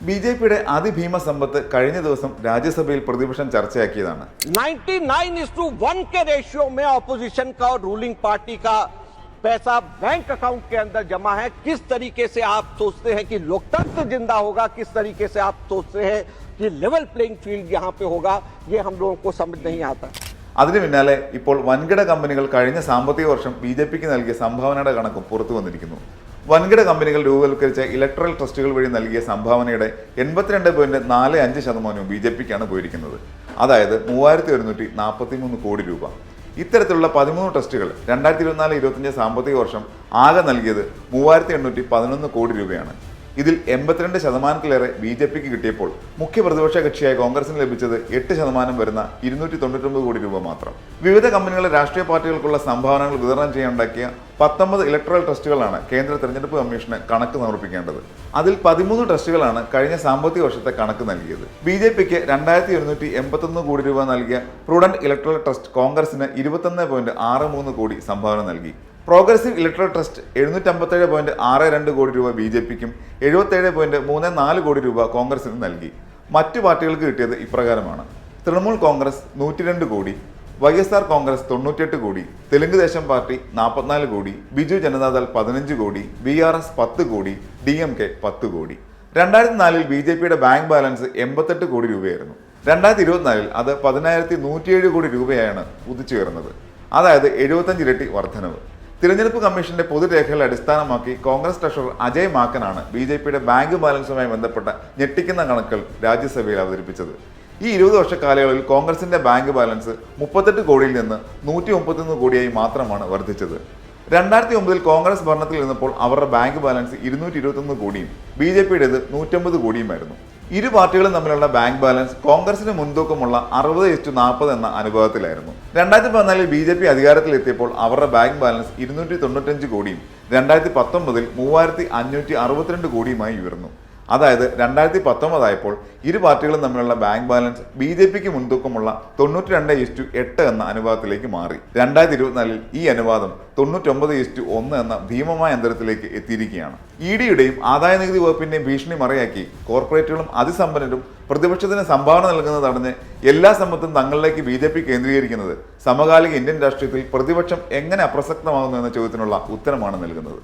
B J പിയുടെ അതിഭീമ സമ്പത്ത് കഴിഞ്ഞ ദിവസം രാജ്യസഭയിൽ പ്രതിപക്ഷം ചർച്ചയാക്കിയതാണ് 99 इस टू वन के रेशियो में ऑपोजिशन का और रूलिंग पार्टी का पैसा बैंक अकाउंट के अंदर जमा है किस तरीके से आप सोचते हैं कि लोकतंत्र जिंदा होगा किस तरीके से आप सोचते हैं कि लेवल प्लेइंग फील्ड यहाँ पे होगा ये हम लोगों को समझ नहीं आता അതിനു പിന്നാലെ ഇപ്പോൾ വൻകിട കമ്പനികൾ കഴിഞ്ഞ സാമ്പത്തിക വർഷം ബി ജെ പിക്ക് നൽകിയ സംഭാവനയുടെ കണക്കും പുറത്തു വന്നിരിക്കുന്നു വൻകിട കമ്പനികൾ രൂപവൽക്കരിച്ച ഇലക്ട്രൽ ട്രസ്റ്റുകൾ വഴി നൽകിയ സംഭാവനയുടെ എൺപത്തിരണ്ട് പോയിന്റ് നാല് അഞ്ച് ശതമാനവും ബി ജെ പിക്കാണ് പോയിരിക്കുന്നത്. അതായത് മൂവായിരത്തി ഒരുന്നൂറ്റി നാൽപ്പത്തി മൂന്ന് കോടി രൂപ. ഇത്തരത്തിലുള്ള പതിമൂന്ന് ട്രസ്റ്റുകൾ രണ്ടായിരത്തി ഇരുപത്തിനാല് ഇരുപത്തിയഞ്ച് സാമ്പത്തിക വർഷം ആകെ നൽകിയത് മൂവായിരത്തി എണ്ണൂറ്റി പതിനൊന്ന് കോടി രൂപയാണ്. ഇതിൽ എൺപത്തിരണ്ട് ശതമാനത്തിലേറെ ബി ജെ പിക്ക് കിട്ടിയപ്പോൾ മുഖ്യ പ്രതിപക്ഷ കക്ഷിയായ കോൺഗ്രസിന് ലഭിച്ചത് എട്ട് ശതമാനം വരുന്ന ഇരുന്നൂറ്റി തൊണ്ണൂറ്റൊമ്പത് കോടി രൂപ മാത്രം. വിവിധ കമ്പനികളെ രാഷ്ട്രീയ പാർട്ടികൾക്കുള്ള സംഭാവനകൾ വിതരണം ചെയ്യാനുണ്ടാക്കിയ പത്തൊമ്പത് ഇലക്ട്രൽ ട്രസ്റ്റുകളാണ് കേന്ദ്ര തെരഞ്ഞെടുപ്പ് കമ്മീഷന് കണക്ക് സമർപ്പിക്കേണ്ടത്. അതിൽ പതിമൂന്ന് ട്രസ്റ്റുകളാണ് കഴിഞ്ഞ സാമ്പത്തിക വർഷത്തെ കണക്ക് നൽകിയത്. ബി ജെ പിക്ക് രണ്ടായിരത്തി ഒരുന്നൂറ്റി എൺപത്തൊന്ന് കോടി രൂപ നൽകിയ പ്രൂഡന്റ് ഇലക്ട്രൽ ട്രസ്റ്റ് കോൺഗ്രസിന് ഇരുപത്തൊന്ന് പോയിന്റ് ആറ് മൂന്ന് കോടി സംഭാവന നൽകി. പ്രോഗ്രസീവ് ഇലക്ട്രൽ ട്രസ്റ്റ് എഴുന്നൂറ്റമ്പത്തേഴ് പോയിന്റ് ആറ് രണ്ട് കോടി രൂപ ബി ജെ പിക്കും എഴുപത്തേഴ് പോയിന്റ് മൂന്ന് നാല് കോടി രൂപ കോൺഗ്രസിനും നൽകി. മറ്റു പാർട്ടികൾക്ക് കിട്ടിയത് ഇപ്രകാരമാണ്. തൃണമൂൽ കോൺഗ്രസ് നൂറ്റി രണ്ട് കോടി വൈ എസ് ആർ കോൺഗ്രസ് തൊണ്ണൂറ്റെട്ട് കോടി തെലുങ്ക് ദേശം പാർട്ടി നാൽപ്പത്തിനാല് കോടി ബിജു ജനതാദൾ പതിനഞ്ച് കോടി ബി ആർ എസ് പത്ത് കോടി ഡി എം കെ പത്ത് കോടി. രണ്ടായിരത്തി നാലിൽ ബി ജെ പിയുടെ ബാങ്ക് ബാലൻസ് എൺപത്തെട്ട് കോടി രൂപയായിരുന്നു. രണ്ടായിരത്തി ഇരുപത്തിനാലിൽ അത് പതിനായിരത്തി നൂറ്റിയേഴ് കോടി രൂപയാണ് കുതിച്ചുയർന്നത് അതായത് എഴുപത്തഞ്ച് ഇരട്ടി വർധനവ്. തിരഞ്ഞെടുപ്പ് കമ്മീഷന്റെ പൊതുരേഖകളെ അടിസ്ഥാനമാക്കി കോൺഗ്രസ് ട്രഷറർ അജയ് മാക്കനാണ് ബി ജെ പിയുടെ ബാങ്ക് ബാലൻസുമായി ബന്ധപ്പെട്ട ഞെട്ടിക്കുന്ന കണക്കുകൾ രാജ്യസഭയിൽ അവതരിപ്പിച്ചത്. ഈ ഇരുപത് വർഷ കാലയളവിൽ കോൺഗ്രസിന്റെ ബാങ്ക് ബാലൻസ് മുപ്പത്തെട്ട് കോടിയിൽ നിന്ന് നൂറ്റി മുപ്പത്തിയൊന്ന് കോടിയായി മാത്രമാണ് വർദ്ധിച്ചത്. രണ്ടായിരത്തി ഒമ്പതിൽ കോൺഗ്രസ് ഭരണത്തിൽ നിന്നപ്പോൾ അവരുടെ ബാങ്ക് ബാലൻസ് ഇരുന്നൂറ്റി ഇരുപത്തൊന്ന് കോടിയും ബി ജെ പിയുടേത് നൂറ്റമ്പത് കോടിയുമായിരുന്നു. ഇരു പാർട്ടികളും തമ്മിലുള്ള ബാങ്ക് ബാലൻസ് കോൺഗ്രസിന് മുൻതൂക്കമുള്ള അറുപത് എച്ച് നാൽപ്പത് എന്ന അനുഭവത്തിലായിരുന്നു രണ്ടായിരത്തി പതിനാലിൽ ബി ജെ പി അധികാരത്തിലെത്തിയപ്പോൾ അവരുടെ ബാങ്ക് ബാലൻസ് ഇരുന്നൂറ്റി തൊണ്ണൂറ്റഞ്ച് കോടിയും രണ്ടായിരത്തി പത്തൊമ്പതിൽ മൂവായിരത്തി അഞ്ഞൂറ്റി അറുപത്തിരണ്ട് കോടിയുമായി ഉയർന്നു. അതായത് രണ്ടായിരത്തി പത്തൊമ്പതായപ്പോൾ ഇരു പാർട്ടികളും തമ്മിലുള്ള ബാങ്ക് ബാലൻസ് ബി ജെ പിക്ക് മുൻതൂക്കമുള്ള തൊണ്ണൂറ്റി രണ്ട് ഇസ്റ്റു എട്ട് എന്ന അനുപാതത്തിലേക്ക് മാറി. രണ്ടായിരത്തി ഇരുപത്തിനാലിൽ ഈ അനുപാതം തൊണ്ണൂറ്റൊമ്പത് ഇസ്റ്റു ഒന്ന് എന്ന ഭീമമായ അന്തരത്തിലേക്ക് എത്തിയിരിക്കുകയാണ്. ഇ ഡിയുടെയും ആദായ നികുതി വകുപ്പിന്റെയും ഭീഷണി മറയാക്കി കോർപ്പറേറ്റുകളും അതിസമ്പന്നരും പ്രതിപക്ഷത്തിന് സംഭാവന നൽകുന്നത് തടഞ്ഞ് എല്ലാ സമ്പത്തും തങ്ങളിലേക്ക് ബി ജെ പി കേന്ദ്രീകരിക്കുന്നത് സമകാലിക ഇന്ത്യൻ രാഷ്ട്രീയത്തിൽ പ്രതിപക്ഷം എങ്ങനെ അപ്രസക്തമാകുന്നു എന്ന ചോദ്യത്തിനുള്ള ഉത്തരമാണ് നൽകുന്നത്.